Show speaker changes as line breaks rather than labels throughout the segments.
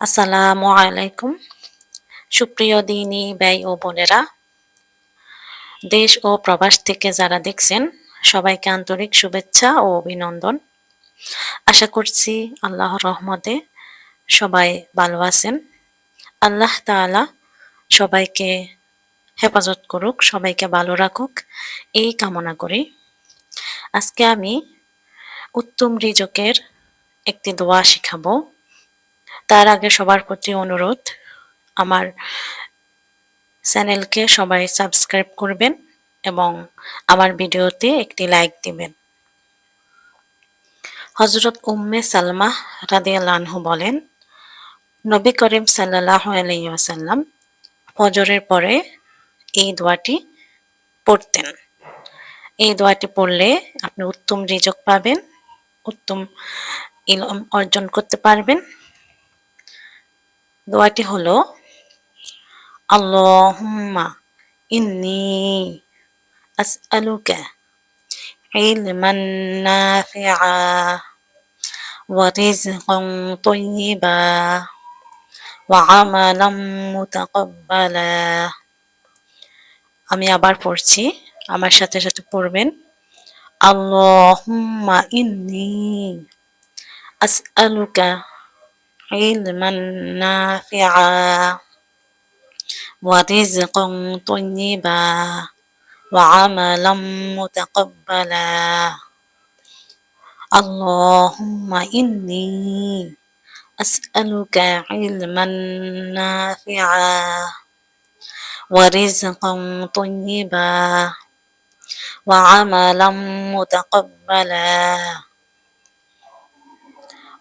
আসসালামু আলাইকুম। সুপ্রিয় দিনী ব্যয় ও বোনেরা, দেশ ও প্রবাস থেকে যারা দেখছেন, সবাইকে আন্তরিক শুভেচ্ছা ও অভিনন্দন। আশা করছি আল্লাহর রহমতে সবাই ভালো আছেন। আল্লাহ তাআলা সবাইকে হেফাজত করুক, সবাইকে ভালো রাখুক, এই কামনা করি। আজকে আমি উত্তম রিজকের একটি দোয়া শিখাবো। তার আগে সবার প্রতি অনুরোধ, আমার চ্যানেলকে সবাই সাবস্ক্রাইব করবেন এবং আমার ভিডিওতে একটি লাইক দিবেন। হজরত উম্মে সালমা রাদিয়াল্লাহু বলেন, নবী করিম সাল্লাহ আলাইসাল্লাম ফজরের পরে এই দোয়াটি পড়তেন। এই দোয়াটি পড়লে আপনি উত্তম রিজক পাবেন, উত্তম ইলম অর্জন করতে পারবেন। দোয়াটি হলো, আল্লাহুম্মা ইন্নি আসআলুকা ইলমান নাফিআ ওয়া রিজকান তাইয়্যিবা ওয়া আমালাম মুতাকাব্বালা। আমি আবার পড়ছি, আমার সাথে সাথে পড়বেন, আল্লাহুম্মা ইন্নি আসআলুকা علما نافعا ورزقا طيبا وعملا متقبلا اللهم إني أسألك علما نافعا ورزقا طيبا وعملا متقبلا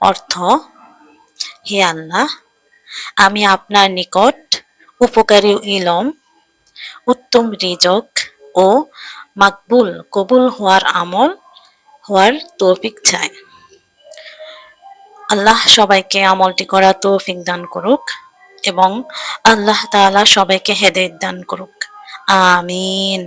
অর্থ হে আল্লাহ, আমি আপনার নিকট উপকারী ইলম, উত্তম রিজক ও মাকবুল কবুল হওয়ার আমল হওয়ার তৌফিক চাই। আল্লাহ সবাইকে আমলটি করা তৌফিক দান করুক এবং আল্লাহ তাআলা সবাইকে হেদায়েত দান করুক। আমিন।